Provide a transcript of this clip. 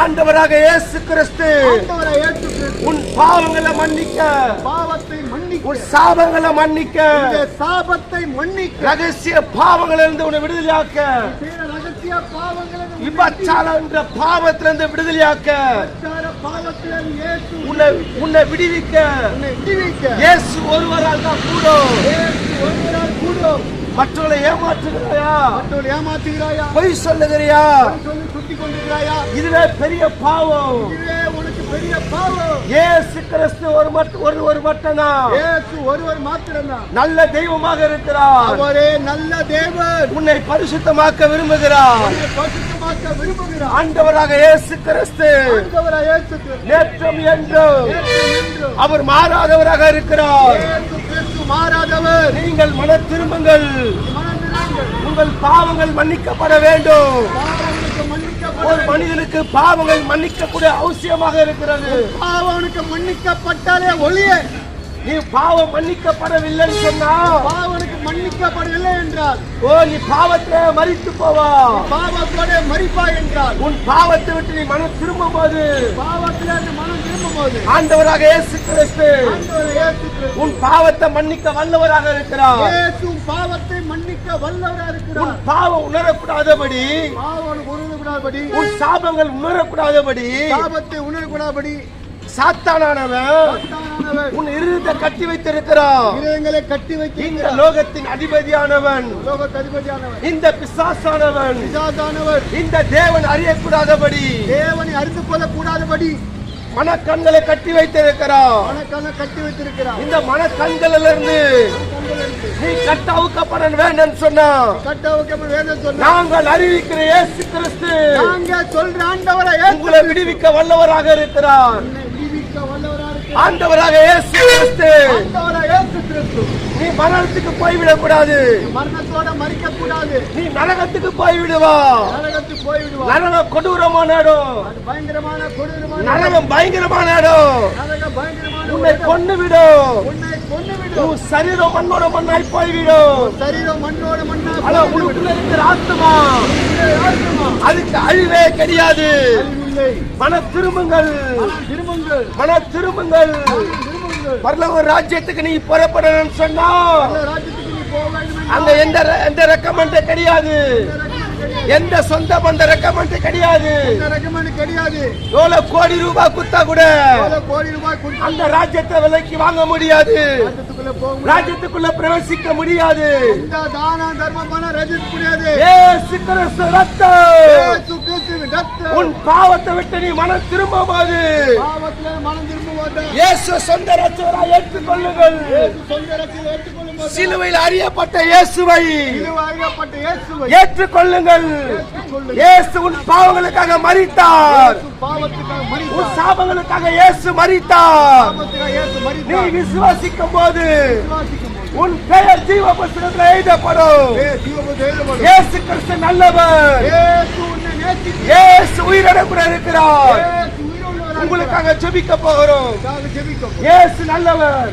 ஆண்டவராக இயேசு கிறிஸ்து. உன் பாவங்களை மன்னிக்க. பாவத்தை மன்னிக்க. உன் சாபங்களை மன்னிக்க. சாபத்தை மன்னிக்க. ரகசிய பாவங்களிலிருந்து உன்னை விடுதலையாக்க. என்ற பாவத்திலிருந்து விடுதலையாக்க. உன்னை உன்னை விடுவிக்க. உன்னை விடுவிக்க. இயேசு ஒருவரால் தான் கூடும். மற்றவர்களை ஏமாற்றுகிறாயா? மற்றவர்கள் ஏமாற்றுகிறாயா? பொய் சொல்லுகிறியா? சுத்தி கொண்டிருக்கிறாயா இதுவே பெரிய பாவம். இதுவே உனக்கு பெரிய பாவம். இயேசு கிறிஸ்து ஒரு மட் ஒரு ஒரு மட்டும்தான். இயேசு ஒருவர் மாத்திரம்தான். நல்ல தெய்வமாக இருக்கிறார். அவரே நல்ல தேவன். உன்னை பரிசுத்தமாக்க விரும்புகிறார். உன்னை பரிசுத்தமாக்க விரும்புகிறார். ஆண்டவராக இயேசு கிறிஸ்து. ஆண்டவராய் இயேசு கிறிஸ்து. நேற்றும் என்றும் அவர் மாறாதவராக இருக்கிறார். இயேசு கிறிஸ்து மாறாதவர். நீங்கள் மன திரும்புங்கள். உங்கள் பாவங்கள் மன்னிக்கப்பட வேண்டும். ஒரு மனிதனுக்கு பாவங்கள் மன்னிக்கக்கூடிய அவசியமாக இருக்கிறது. பாவனுக்கு மன்னிக்கப்பட்டாலே ஒளியே நீ பாவம் மன்னிக்கப்படவில்லைன்னு சொன்னா பாவனுக்கு மன்னிக்கப்படவில்லை என்றால் ஓ நீ பாவத்தை மறித்து போவா. பாவத்தோட மறிப்பா என்றால் உன் பாவத்தை விட்டு நீ மனம் திரும்பும் போது பாவத்தில் இருந்து மனம் திரும்பும் போது ஆண்டவராக இயேசு கிறிஸ்து உன் பாவத்தை மன்னிக்க வல்லவராக இருக்கிறார். இயேசு பாவத்தை மன்னிக்க வல்லவரா உன் இருக்கிறார் பாவம் உணரக்கூடாதபடி பாவனுக்கு உணரக்கூடாதபடி. உன் சாபங்கள் உணரக்கூடாதபடி. சாபத்தை உணரக்கூடாதபடி. சாத்தானானவன் சாத்தானானவர் உன் இருதயத்தை கட்டி வைத்திருக்கிறான். இதயங்களை கட்டி இந்த வைக்கின்ற லோகத்தின் அதிபதியானவன். லோகத்து அதிபதியானவர் இந்த பிசாசானவன். இந்த தேவன் அறியக்கூடாதபடி. தேவனை அறிந்து கொள்ள கூடாதபடி மனக்கண்களை கட்டி வைத்திருக்கிறான் மனக்கான கட்டி வைத்திருக்கிறார். இந்த மனக்கண்களிலிருந்து கண்களிலிருந்து நீ கட்டவுக்கப்பட வேண்டும் சொன்னா. கட்டவுக்கு வேதம் சொன்னா. நாங்கள் அறிவிக்கிற இயேசு கிறிஸ்து நாங்க சொல்ற ஆண்டவரை உங்களை விடுவிக்க வல்லவராக இருக்கிறார். ஆண்டவராக இயேசு கிறிஸ்து. ஆண்டவரை இயேசு கிறிஸ்து. நீ மரணத்துக்கு போய்விடக் கூடாது மரணத்தோட மறிக்க கூடாது நீ நரகத்துக்கு போய்விடுவா. நரகத்துக்கு போய்விடுவார் நரகம் கொடூரமான இடம். பயங்கரமான கொடூரமான நரகம் பயங்கரமான இடம். நரகம் பயங்கரமான உன்னை. கொண்டு விடும் உன்னை கொண்டு விடும் உன் சரீரம் மண்ணோட மண்ணாய் போய்விடும். சரீரம் மண்ணோட மண்ணா ஆனா போய்விடும். உனக்குள்ள இருக்கிற ஆத்மா அதுக்கு அழிவே கிடையாது. மன திரும்புங்கள். திரும்புங்கள். மன திரும்புங்கள். பரலோக ராஜ்யத்துக்கு நீ புறப்படணும்னு சொன்னா. அந்த அங்க எந்த எந்த ரெக்கமெண்ட் கிடையாது. எந்த சொந்த பந்த ரெக்கமெண்ட் கிடையாது. கிடையாது. எவ்வளவு கோடி ரூபாய் குத்தா கூட கோடி ரூபாய் அந்த ராஜ்யத்தை விலைக்கு வாங்க முடியாது. ராஜ்யத்துக்குள்ள பிரவேசிக்க முடியாது. உன் பாவத்தை விட்டு நீ மனம் திரும்பும் போது பாவத்திலே மனம் திரும்புவார்கள் இயேசு சொந்த ஏற்றுக்கொள்ளுங்கள். சிலுவையில் அறியப்பட்ட இயேசுவை ஏற்றுக்கொள்ளுங்கள். இயேசு உன் பாவங்களுக்காக மறித்தார் உன் சாபங்களுக்காக இயேசு மறித்தார் நீ விசுவாசிக்கும் போது உன் பெயர் ஜீவ புஸ்தகத்தில் எழுதப்படும். இயேசு கிறிஸ்து நல்லவர். இயேசு கூட இருக்கிறார். உங்களுக்காக ஜெபிக்க போகிறோம். இயேசு நல்லவர்.